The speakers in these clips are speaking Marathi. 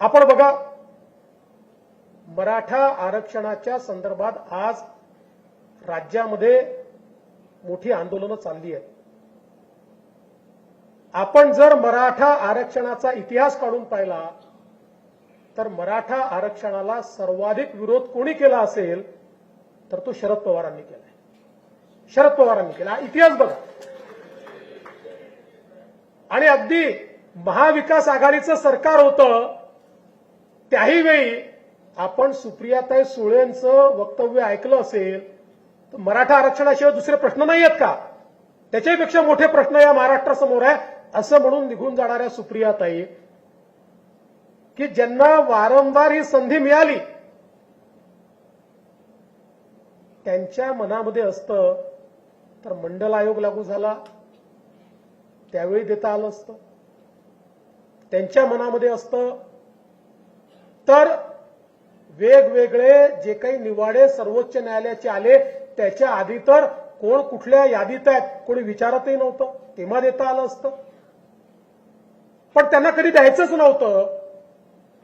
आपण बघा मराठा आरक्षणाच्या संदर्भात आज राज्यामध्ये मोठी आंदोलनं चालली आहेत. आपण जर मराठा आरक्षणाचा इतिहास काढून पाहिला तर मराठा आरक्षणाला सर्वाधिक विरोध कोणी केला असेल तर तो शरद पवारांनी केलाय शरद पवारांनी केला. इतिहास बघा. आणि अगदी महाविकास आघाडीचं सरकार होतं त्याही वेळी आपण सुप्रियाताई सुळेंचं वक्तव्य ऐकलं असेल तर मराठा आरक्षणाशिवाय दुसरे प्रश्न नाही आहेत का? त्याच्यापेक्षा मोठे प्रश्न या महाराष्ट्रासमोर आहे असं म्हणून निघून जाणाऱ्या सुप्रियाताई की ज्यांना वारंवार ही संधी मिळाली त्यांच्या मनामध्ये असतं तर मंडल आयोग लागू झाला त्यावेळी देता आलं असतं. त्यांच्या मनामध्ये असतं तर वेगवेगळे जे काही निवाडे सर्वोच्च न्यायालयाचे आले त्याच्या आधी तर कोण कुठल्या यादीत आहेत कोणी विचारतही नव्हतं तेव्हा देता आलं असतं. पण त्यांना कधी द्यायचंच नव्हतं.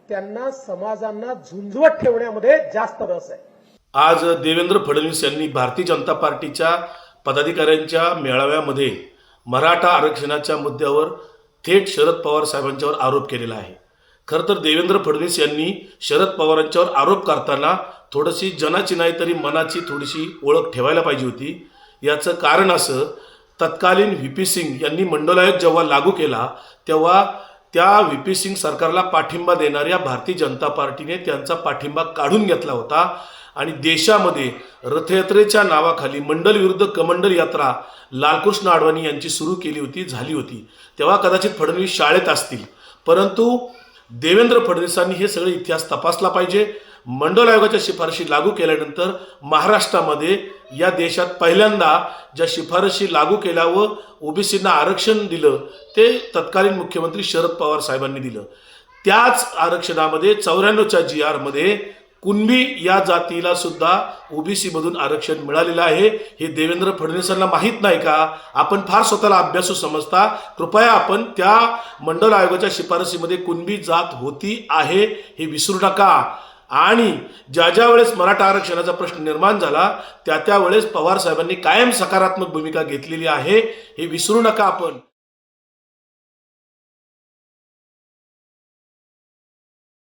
त्यांना समाजांना झुंजवत ठेवण्यामध्ये जास्त रस आहे. आज देवेंद्र फडणवीस यांनी भारतीय जनता पार्टीच्या पदाधिकाऱ्यांच्या मेळाव्यामध्ये मराठा आरक्षणाच्या मुद्द्यावर थेट शरद पवार साहेबांच्यावर आरोप केलेला आहे. खरं तर देवेंद्र फडणवीस यांनी शरद पवारांच्यावर आरोप करताना थोडीशी जनाची नाही तरी मनाची थोडीशी ओळख ठेवायला पाहिजे होती. याचं कारण असं तत्कालीन व्ही पी सिंग यांनी मंडल आयोग जेव्हा लागू केला तेव्हा त्या व्ही पी सिंग सरकारला पाठिंबा देणाऱ्या भारतीय जनता पार्टीने त्यांचा पाठिंबा काढून घेतला होता. आणि देशामध्ये रथयात्रेच्या नावाखाली मंडल विरुद्ध कमंडल यात्रा लालकृष्ण अडवाणी यांची सुरू केली होती झाली होती. तेव्हा कदाचित फडणवीस शाळेत असतील. परंतु देवेंद्र फडणवीसांनी हे सगळे इतिहास तपासला पाहिजे. मंडल आयोगाच्या शिफारशी लागू केल्यानंतर महाराष्ट्रामध्ये या देशात पहिल्यांदा ज्या शिफारशी लागू केल्या व ओबीसींना आरक्षण दिलं ते तत्कालीन मुख्यमंत्री शरद पवार साहेबांनी दिलं. त्याच आरक्षणामध्ये चौऱ्याण्णवच्या जी आरमध्ये कुणबी या जातीला सुद्धा ओबीसी मधून आरक्षण मिळालेलं आहे. हे देवेंद्र फडणवीसांना माहीत नाही का? आपण फार स्वतःला अभ्यासू समजता. कृपया आपण त्या मंडल आयोगाच्या शिफारसीमध्ये कुणबी जात होती आहे हे विसरू नका. आणि ज्या ज्या वेळेस मराठा आरक्षणाचा प्रश्न निर्माण झाला त्या त्यावेळेस पवार साहेबांनी कायम सकारात्मक भूमिका घेतलेली आहे हे विसरू नका आपण.